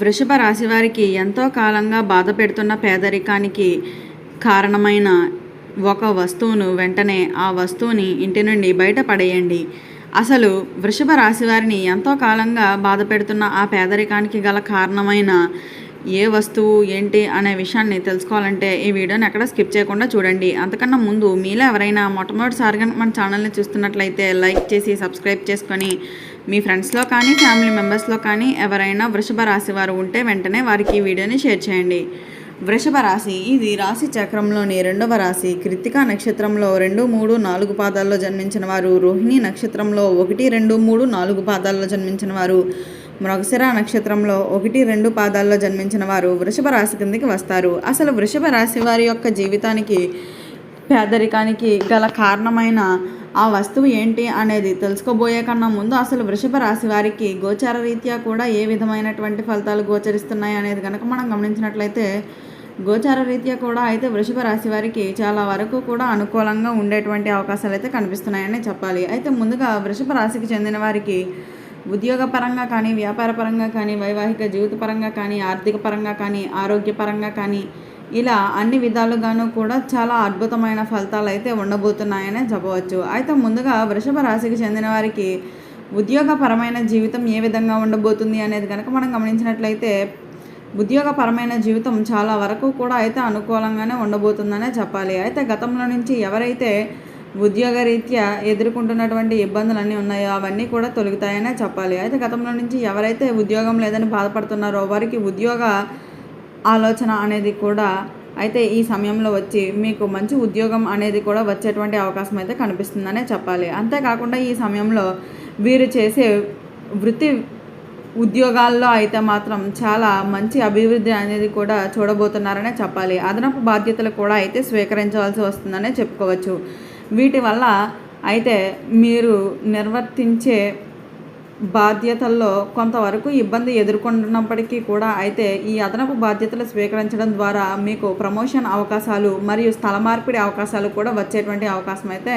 వృషభ రాశి వారికి ఎంతో కాలంగా బాధ పెడుతున్న పేదరికానికి కారణమైన ఒక వస్తువును వెంటనే ఆ వస్తువుని ఇంటి నుండి బయట పడేయండి. అసలు వృషభ రాశి వారిని ఎంతో కాలంగా బాధ పెడుతున్న ఆ పేదరికానికి గల కారణమైన ఏ వస్తువు ఏంటి అనే విషయాన్ని తెలుసుకోవాలంటే ఈ వీడియోని ఎక్కడ స్కిప్ చేయకుండా చూడండి. అంతకన్నా ముందు మీలో ఎవరైనా మొట్టమొదటిసారిగా మన ఛానల్ని చూస్తున్నట్లయితే లైక్ చేసి సబ్స్క్రైబ్ చేసుకొని మీ ఫ్రెండ్స్లో కానీ ఫ్యామిలీ మెంబర్స్లో కానీ ఎవరైనా వృషభ రాశి వారు ఉంటే వెంటనే వారికి ఈ వీడియోని షేర్ చేయండి. వృషభ రాశి ఇది రాశి చక్రంలోని రెండవ రాశి. కృత్తికా నక్షత్రంలో రెండు మూడు నాలుగు పాదాల్లో జన్మించిన వారు. రోహిణి నక్షత్రంలో ఒకటి రెండు మూడు నాలుగు పాదాల్లో జన్మించిన వారు. మృగశిర నక్షత్రంలో ఒకటి రెండు పాదాల్లో జన్మించిన వారు వృషభ రాశి కిందకి వస్తారు. అసలు వృషభ రాశి వారి యొక్క జీవితానికి పేదరికానికి గల కారణమైన ఆ వస్తువు ఏంటి అనేది తెలుసుకోబోయే కన్నా ముందు అసలు వృషభ రాశి వారికి గోచార రీత్యా కూడా ఏ విధమైనటువంటి ఫలితాలు గోచరిస్తున్నాయి అనేది కనుక మనం గమనించినట్లయితే గోచార రీత్యా కూడా అయితే వృషభ రాశి వారికి చాలా వరకు కూడా అనుకూలంగా ఉండేటువంటి అవకాశాలు అయితే కనిపిస్తున్నాయని చెప్పాలి. అయితే ముందుగా వృషభ రాశికి చెందిన వారికి ఉద్యోగపరంగా కానీ వ్యాపార పరంగా కానీ వైవాహిక జీవితపరంగా కానీ ఆర్థిక పరంగా కానీ ఆరోగ్యపరంగా కానీ ఇలా అన్ని విధాలుగాను కూడా చాలా అద్భుతమైన ఫలితాలు అయితే ఉండబోతున్నాయనే చెప్పవచ్చు. అయితే ముందుగా వృషభ రాశికి చెందిన వారికి ఉద్యోగపరమైన జీవితం ఏ విధంగా ఉండబోతుంది అనేది కనుక మనం గమనించినట్లయితే ఉద్యోగపరమైన జీవితం చాలా వరకు కూడా అయితే అనుకూలంగానే ఉండబోతుందనే చెప్పాలి. అయితే గతంలో నుంచి ఎవరైతే ఉద్యోగరీత్యా ఎదుర్కొంటున్నటువంటి ఇబ్బందులన్నీ ఉన్నాయో అవన్నీ కూడా తొలగుతాయనే చెప్పాలి. అయితే గతంలో నుంచి ఎవరైతే ఉద్యోగం లేదని బాధపడుతున్నారో వారికి ఉద్యోగ ఆలోచన అనేది కూడా అయితే ఈ సమయంలో వచ్చి మీకు మంచి ఉద్యోగం అనేది కూడా వచ్చేటువంటి అవకాశం అయితే కనిపిస్తుందనే చెప్పాలి. అంతేకాకుండా ఈ సమయంలో వీరు చేసే వృత్తి ఉద్యోగాల్లో అయితే మాత్రం చాలా మంచి అభివృద్ధి అనేది కూడా చూడబోతున్నారనే చెప్పాలి. అదనపు బాధ్యతలు కూడా అయితే స్వీకరించవలసి వస్తుందనే చెప్పుకోవచ్చు. వీటి వల్ల అయితే మీరు నిర్వర్తించే బాధ్యతల్లో కొంతవరకు ఇబ్బంది ఎదుర్కొంటున్నప్పటికీ కూడా అయితే ఈ అదనపు బాధ్యతలు స్వీకరించడం ద్వారా మీకు ప్రమోషన్ అవకాశాలు మరియు స్థల మార్పిడి అవకాశాలు కూడా వచ్చేటువంటి అవకాశం అయితే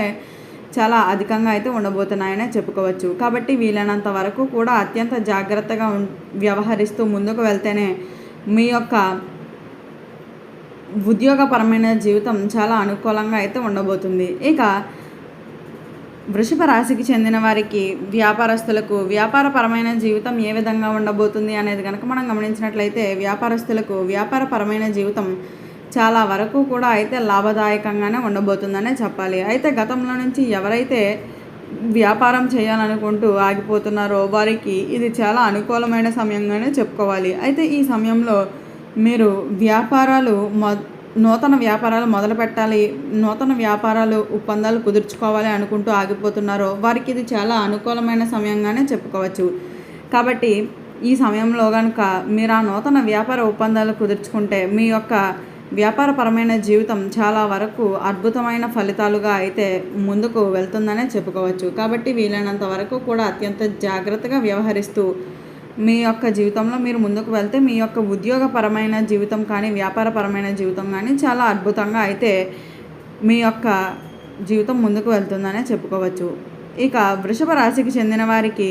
చాలా అధికంగా అయితే ఉండబోతున్నాయనే చెప్పుకోవచ్చు. కాబట్టి వీలైనంత వరకు కూడా అత్యంత జాగ్రత్తగా వ్యవహరిస్తూ ముందుకు వెళ్తేనే మీ యొక్క ఉద్యోగపరమైన జీవితం చాలా అనుకూలంగా అయితే ఉండబోతుంది. ఇక వృషభ రాశికి చెందిన వారికి వ్యాపారస్తులకు వ్యాపారపరమైన జీవితం ఏ విధంగా ఉండబోతుంది అనేది కనుక మనం గమనించినట్లయితే వ్యాపారస్తులకు వ్యాపారపరమైన జీవితం చాలా వరకు కూడా అయితే లాభదాయకంగానే ఉండబోతుందనే చెప్పాలి. అయితే గతంలో నుంచి ఎవరైతే వ్యాపారం చేయాలనుకుంటూ ఆగిపోతున్నారో వారికి ఇది చాలా అనుకూలమైన సమయంగానే చెప్పుకోవాలి. అయితే ఈ సమయంలో మీరు వ్యాపారాలు మొ నూతన వ్యాపారాలు మొదలు పెట్టాలి నూతన వ్యాపారాలు ఒప్పందాలు కుదుర్చుకోవాలి అనుకుంటూ ఆగిపోతున్నారో వారికి ఇది చాలా అనుకూలమైన సమయంగానే చెప్పుకోవచ్చు. కాబట్టి ఈ సమయంలో కనుక మీరు ఆ నూతన వ్యాపార ఒప్పందాలు కుదుర్చుకుంటే మీ యొక్క వ్యాపారపరమైన జీవితం చాలా వరకు అద్భుతమైన ఫలితాలుగా అయితే ముందుకు వెళ్తుందనే చెప్పుకోవచ్చు. కాబట్టి వీలైనంత వరకు కూడా అత్యంత జాగ్రత్తగా వ్యవహరిస్తూ మీ యొక్క జీవితంలో మీరు ముందుకు వెళ్తే మీ యొక్క ఉద్యోగపరమైన జీవితం కానీ వ్యాపారపరమైన జీవితం కానీ చాలా అద్భుతంగా అయితే మీ యొక్క జీవితం ముందుకు వెళ్తుందనే చెప్పుకోవచ్చు. ఇక వృషభ రాశికి చెందిన వారికి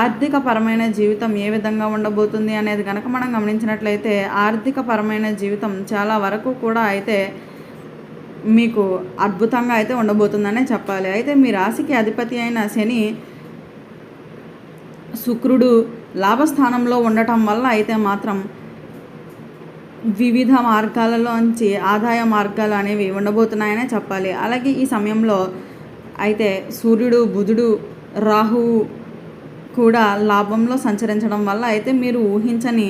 ఆర్థిక పరమైన జీవితం ఏ విధంగా ఉండబోతుంది అనేది కనుక మనం గమనించినట్లయితే ఆర్థిక పరమైన జీవితం చాలా వరకు కూడా అయితే మీకు అద్భుతంగా అయితే ఉండబోతుందనే చెప్పాలి. అయితే మీ రాశికి అధిపతి అయిన శని శుక్రుడు లాభస్థానంలో ఉండటం వల్ల అయితే మాత్రం వివిధ మార్గాలలోంచి ఆదాయ మార్గాలు అనేవి ఉండబోతున్నాయనే చెప్పాలి. అలాగే ఈ సమయంలో అయితే సూర్యుడు బుధుడు రాహువు కూడా లాభంలో సంచరించడం వల్ల అయితే మీరు ఊహించని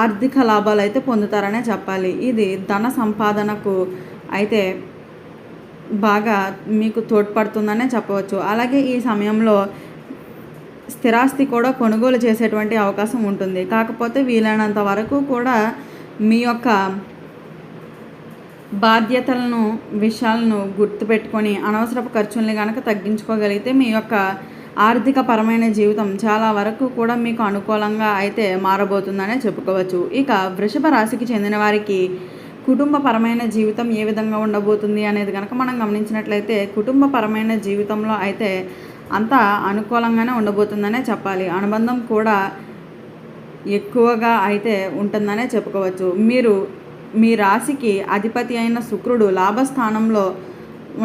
ఆర్థిక లాభాలు అయితే పొందుతారనే చెప్పాలి. ఇది ధన సంపాదనకు అయితే బాగా మీకు తోడ్పడుతుందనే చెప్పవచ్చు. అలాగే ఈ సమయంలో స్థిరాస్తి కూడా కొనుగోలు చేసేటువంటి అవకాశం ఉంటుంది. కాకపోతే వీలైనంత వరకు కూడా మీ యొక్క బాధ్యతలను విషయాలను గుర్తుపెట్టుకొని అనవసరపు ఖర్చుల్ని కనుక తగ్గించుకోగలిగితే మీ యొక్క ఆర్థిక పరమైన జీవితం చాలా వరకు కూడా మీకు అనుకూలంగా అయితే మారబోతుందనే చెప్పుకోవచ్చు. ఇక వృషభ రాశికి చెందిన వారికి కుటుంబపరమైన జీవితం ఏ విధంగా ఉండబోతుంది అనేది కనుక మనం గమనించినట్లయితే కుటుంబపరమైన జీవితంలో అయితే అంతా అనుకూలంగానే ఉండబోతుందనే చెప్పాలి. అనుబంధం కూడా ఎక్కువగా అయితే ఉంటుందనే చెప్పుకోవచ్చు. మీరు మీ రాశికి అధిపతి అయిన శుక్రుడు లాభస్థానంలో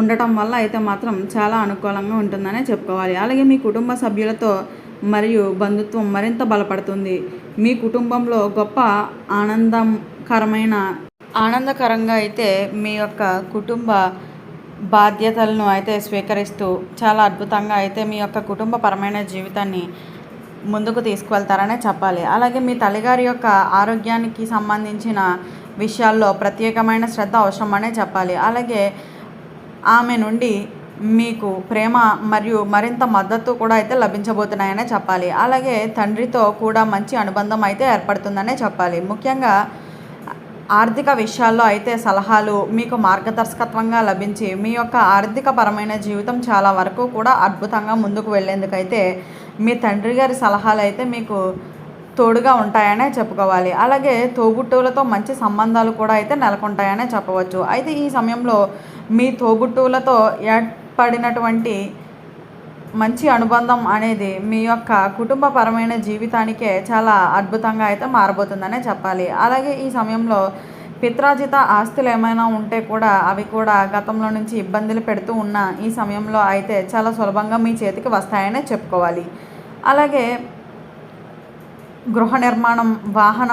ఉండటం వల్ల అయితే మాత్రం చాలా అనుకూలంగా ఉంటుందనే చెప్పుకోవాలి. అలాగే మీ కుటుంబ సభ్యులతో మరియు బంధుత్వం మరింత బలపడుతుంది. మీ కుటుంబంలో గొప్ప ఆనందకరమైన ఆనందకరంగా అయితే మీ యొక్క కుటుంబ బాధ్యతలను అయితే స్వీకరిస్తూ చాలా అద్భుతంగా అయితే మీ యొక్క కుటుంబపరమైన జీవితాన్ని ముందుకు తీసుకువెళ్తారనే చెప్పాలి. అలాగే మీ తల్లిగారి యొక్క ఆరోగ్యానికి సంబంధించిన విషయాల్లో ప్రత్యేకమైన శ్రద్ధ అవసరమనే చెప్పాలి. అలాగే ఆమె నుండి మీకు ప్రేమ మరియు మరింత మద్దతు కూడా అయితే లభించబోతున్నాయనే చెప్పాలి. అలాగే తండ్రితో కూడా మంచి అనుబంధం అయితే ఏర్పడుతుందనే చెప్పాలి. ముఖ్యంగా ఆర్థిక విషయాల్లో అయితే సలహాలు మీకు మార్గదర్శకత్వంగా లభించి మీ యొక్క ఆర్థిక పరమైన జీవితం చాలా వరకు కూడా అద్భుతంగా ముందుకు వెళ్ళేందుకైతే మీ తండ్రి గారి సలహాలు అయితే మీకు తోడుగా ఉంటాయనే చెప్పుకోవాలి. అలాగే తోబుట్టువులతో మంచి సంబంధాలు కూడా అయితే నెలకొంటాయనే చెప్పవచ్చు. అయితే ఈ సమయంలో మీ తోబుట్టువులతో ఏర్పడినటువంటి మంచి అనుబంధం అనేది మీ యొక్క కుటుంబపరమైన జీవితానికే చాలా అద్భుతంగా అయితే మారబోతుందనే చెప్పాలి. అలాగే ఈ సమయంలో పిత్రాజిత ఆస్తులు ఏమైనా ఉంటే కూడా అవి కూడా గతంలో నుంచి ఇబ్బందులు పెడుతూ ఉన్న ఈ సమయంలో అయితే చాలా సులభంగా మీ చేతికి వస్తాయనే చెప్పుకోవాలి. అలాగే గృహ నిర్మాణం వాహన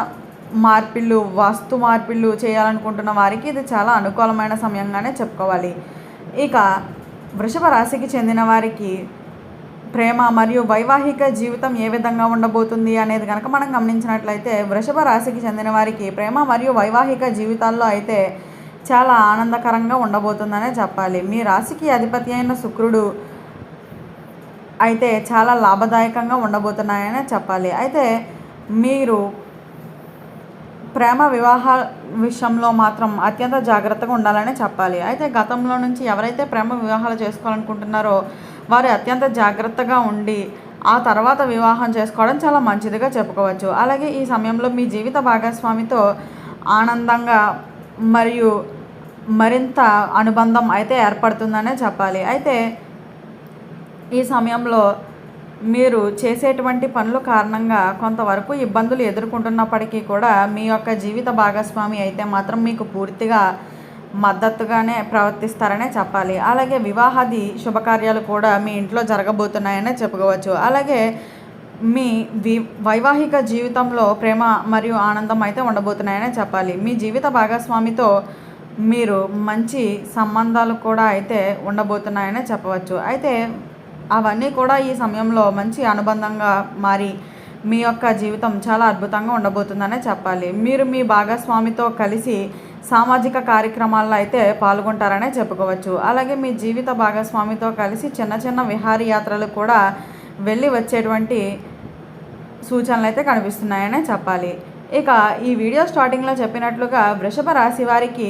మార్పిళ్ళు వాస్తు మార్పిళ్ళు చేయాలనుకుంటున్న వారికి ఇది చాలా అనుకూలమైన సమయంగానే చెప్పుకోవాలి. ఇక వృషభ రాశికి చెందిన వారికి ప్రేమ మరియు వైవాహిక జీవితం ఏ విధంగా ఉండబోతుంది అనేది కనుక మనం గమనించినట్లయితే వృషభ రాశికి చెందిన వారికి ప్రేమ మరియు వైవాహిక జీవితాల్లో అయితే చాలా ఆనందకరంగా ఉండబోతుందనే చెప్పాలి. మీ రాశికి అధిపతి అయిన శుక్రుడు అయితే చాలా లాభదాయకంగా ఉండబోతున్నాయనే చెప్పాలి. అయితే మీరు ప్రేమ వివాహ విషయంలో మాత్రం అత్యంత జాగ్రత్తగా ఉండాలని చెప్పాలి. అయితే గతంలో నుంచి ఎవరైతే ప్రేమ వివాహాలు చేసుకోవాలనుకుంటున్నారో వారు అత్యంత జాగ్రత్తగా ఉండి ఆ తర్వాత వివాహం చేసుకోవడం చాలా మంచిదిగా చెప్పుకోవచ్చు. అలాగే ఈ సమయంలో మీ జీవిత భాగస్వామితో ఆనందంగా మరియు మరింత అనుబంధం అయితే ఏర్పడుతుందనే చెప్పాలి. అయితే ఈ సమయంలో మీరు చేసేటువంటి పనుల కారణంగా కొంతవరకు ఇబ్బందులు ఎదుర్కొంటున్నప్పటికీ కూడా మీ యొక్క జీవిత భాగస్వామి అయితే మాత్రం మీకు పూర్తిగా మద్దతుగానే ప్రవర్తిస్తారనే చెప్పాలి. అలాగే వివాహాది శుభకార్యాలు కూడా మీ ఇంట్లో జరగబోతున్నాయనే చెప్పుకోవచ్చు. అలాగే మీ వి వైవాహిక జీవితంలో ప్రేమ మరియు ఆనందం అయితే ఉండబోతున్నాయనే చెప్పాలి. మీ జీవిత భాగస్వామితో మీరు మంచి సంబంధాలు కూడా అయితే ఉండబోతున్నాయనే చెప్పవచ్చు. అయితే అవన్నీ కూడా ఈ సమయంలో మంచి అనుబంధంగా మారి మీ యొక్క జీవితం చాలా అద్భుతంగా ఉండబోతుందనే చెప్పాలి. మీరు మీ భాగస్వామితో కలిసి సామాజిక కార్యక్రమాల్లో అయితే పాల్గొంటారనే చెప్పుకోవచ్చు. అలాగే మీ జీవిత భాగస్వామితో కలిసి చిన్న చిన్న విహారయాత్రలు కూడా వెళ్ళి వచ్చేటువంటి సూచనలు అయితే కనిపిస్తున్నాయనే చెప్పాలి. ఇక ఈ వీడియో స్టార్టింగ్లో చెప్పినట్లుగా వృషభ రాశి వారికి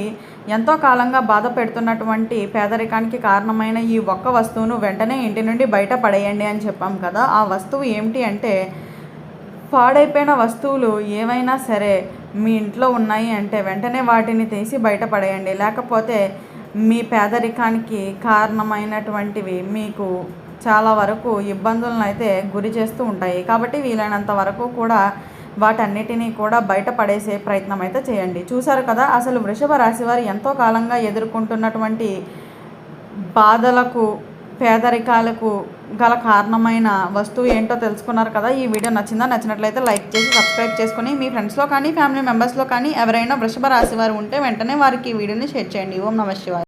ఎంతో కాలంగా బాధ పెడుతున్నటువంటి పేదరికానికి కారణమైన ఈ ఒక్క వస్తువును వెంటనే ఇంటి నుండి బయట పడేయండి అని చెప్పాం కదా. ఆ వస్తువు ఏమిటి అంటే పాడైపోయిన వస్తువులు ఏవైనా సరే మీ ఇంట్లో ఉన్నాయి అంటే వెంటనే వాటిని తీసి బయటపడేయండి లేకపోతే మీ పేదరికానికి కారణమైనటువంటివి మీకు చాలా వరకు ఇబ్బందులను అయితే గురి చేస్తూ ఉంటాయి. కాబట్టి వీలైనంత వరకు కూడా వాటన్నిటినీ కూడా బయటపడేసే ప్రయత్నం అయితే చేయండి. చూశారు కదా అసలు వృషభ రాశి వారు ఎంతో కాలంగా ఎదుర్కొంటున్నటువంటి బాధలకు పేదరికాలకు గల కారణమైన వస్తువు ఏంటో తెలుసుకున్నారు కదా ఈ వీడియో నచ్చిందా నచ్చినట్లయితే లైక్ చేసి సబ్స్క్రైబ్ చేసుకుని మీ ఫ్రెండ్స్లో కానీ ఫ్యామిలీ మెంబర్స్లో కానీ ఎవరైనా వృషభ రాశి వారు ఉంటే వెంటనే వారికి ఈ వీడియోని షేర్ చేయండి. ఓం నమ శివాయ.